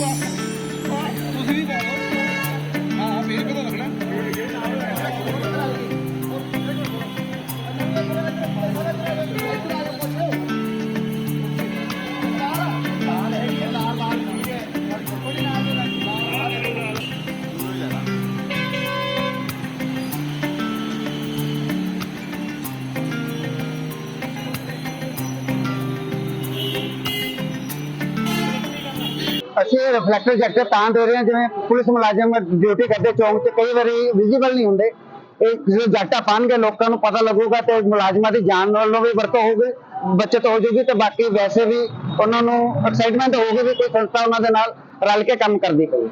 Yeah. ਅਸੀਂ reflector jacket ਤਾਂ ਦੇ ਰਹੇ ਹਾਂ ਜਿਵੇਂ ਪੁਲਿਸ ਮੁਲਾਜ਼ਮ ਡਿਊਟੀ ਕਰਦੇ ਚੌਂਕ 'ਚ ਕਈ ਵਾਰੀ ਵਿਜ਼ੀਬਲ ਨਹੀਂ ਹੁੰਦੇ। ਇਹ ਜਦੋਂ ਜੈਕਟਾਂ ਪਾਣਗੇ ਲੋਕਾਂ ਨੂੰ ਪਤਾ ਲੱਗੂਗਾ ਤੇ ਮੁਲਾਜ਼ਮਾਂ ਦੀ ਜਾਨ ਨਾਲ ਵੀ ਵਰਤੋਂ ਹੋਊਗੀ ਬਚਤ ਹੋ ਜੂਗੀ ਤੇ ਬਾਕੀ ਵੈਸੇ ਵੀ ਉਹਨਾਂ ਨੂੰ ਐਕਸਾਈਟਮੈਂਟ ਹੋਊਗੀ ਵੀ ਕੋਈ ਸੰਸਥਾ ਉਹਨਾਂ ਦੇ ਨਾਲ ਰਲ ਕੇ ਕੰਮ ਕਰਦੀ ਪਈ।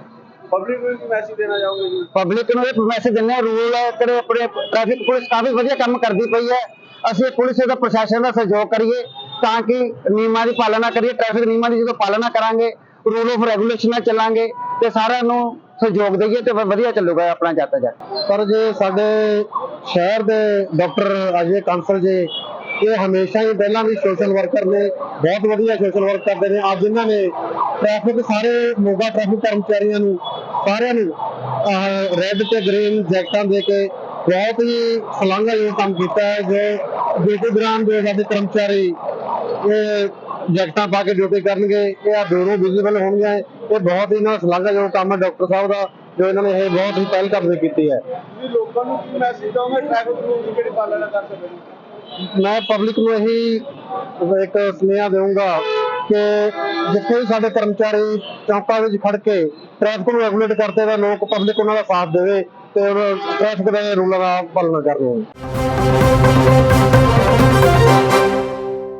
ਪਬਲਿਕ ਨੂੰ ਕੀ ਮੈਸੇਜ ਦੇਣਾ ਚਾਹੋਗੇ ਜੀ? ਪਬਲਿਕ ਨੂੰ ਇਹ ਮੈਸੇਜ ਹਾਂ ਰੂਲ ਕਰੇ ਆਪਣੇ ਟ੍ਰੈਫਿਕ ਪੁਲਿਸ ਕਾਫੀ ਵਧੀਆ ਕੰਮ ਕਰਦੀ ਪਈ ਹੈ। ਅਸੀਂ ਪੁਲਿਸ ਦਾ ਪ੍ਰਸ਼ਾਸਨ ਦਾ ਸਹਿਯੋਗ ਕਰੀਏ ਤਾਂ ਕਿ ਨਿਯਮਾਂ ਦੀ ਪਾਲਣਾ ਕਰੀਏ ਟ੍ਰੈਫਿਕ ਨਿਯਮਾਂ ਦੀ ਜਦੋਂ ਪਾਲਣਾ ਕਰਾਂਗੇ ਰੂਲ ਆਫ ਰੈਗੂਲੇਸ਼ਨ ਨਾਲ ਚੱਲਾਂਗੇ ਤੇ ਸਾਰਿਆਂ ਨੂੰ ਸਹਿਯੋਗ ਦੇਈਏ ਤੇ ਵਧੀਆ ਚੱਲੂਗਾ ਆਪਣਾ ਜਾ ਪਰ ਜੇ ਸਾਡੇ ਸ਼ਹਿਰ ਦੇ ਡਾਕਟਰ ਅਜੇ ਕਾਂਸਲ ਜੀ, ਇਹ ਹਮੇਸ਼ਾ ਹੀ ਪਹਿਲਾਂ ਵੀ ਸੋਸ਼ਲ ਵਰਕਰ ਨੇ, ਬਹੁਤ ਵਧੀਆ ਸੋਸ਼ਲ ਵਰਕ ਕਰਦੇ ਨੇ। ਅੱਜ ਇਹਨਾਂ ਨੇ ਟ੍ਰੈਫਿਕ ਸਾਰੇ ਮੋਗਾ ਟ੍ਰੈਫਿਕ ਕਰਮਚਾਰੀਆਂ ਨੂੰ, ਸਾਰਿਆਂ ਨੂੰ ਰੈੱਡ ਤੇ ਗ੍ਰੀਨ ਜੈਕਟਾਂ ਦੇ ਕੇ ਬਹੁਤ ਹੀ ਸ਼ਲਾਘਾਯੋਗ ਕੰਮ ਕੀਤਾ ਹੈ। ਜੋ ਡਿਊਟੀ ਦੌਰਾਨ ਦੇ ਸਾਡੇ ਕਰਮਚਾਰੀ, ਇਹ ਜੈਕਟਾਂ ਪਾ ਕੇ ਡਿਊਟੀ ਕਰਨਗੇ ਇਹ ਆ ਦੂਰੋਂ ਵਿਜ਼ੀਬਲ ਹੋਣਗੀਆਂ ਇਹ ਬਹੁਤ ਹੀ ਦਾ ਸ਼ਲਾਘਾਯੋਗ ਕੰਮ ਹੈ ਡਾਕਟਰ ਸਾਹਿਬ ਦਾ ਜੋ ਇਹਨਾਂ ਨੇ ਇਹ ਬਹੁਤ ਹੀ ਪਹਿਲ ਕਦਮੀ ਕੀਤੀ ਹੈ। ਤੁਸੀਂ ਲੋਕਾਂ ਨੂੰ ਕੀ ਮੈਸੇਜ ਦੋਗੇ ਟ੍ਰੈਫਿਕ ਰੂਲ ਦੀ ਕਿਹੜੀ ਪਾਲਣਾ ਕਰ ਸਕਦੇ ਮੈਂ ਪਬਲਿਕ ਨੂੰ ਇਹੀ ਇੱਕ ਸੁਨੇਹਾ ਦੇਵਾਂਗਾ ਕਿ ਜਿੱਥੇ ਵੀ ਸਾਡੇ ਕਰਮਚਾਰੀ ਚੌਂਕਾਂ ਵਿੱਚ ਖੜ ਕੇ ਟ੍ਰੈਫਿਕ ਨੂੰ ਰੈਗੂਲੇਟ ਕਰਦੇ ਤਾਂ ਲੋਕ ਪਬਲਿਕ ਉਹਨਾਂ ਦਾ ਸਾਥ ਦੇਵੇ ਤੇ ਟ੍ਰੈਫਿਕ ਦੇ ਰੂਲਾਂ ਦਾ ਪਾਲਣਾ ਕਰਨ।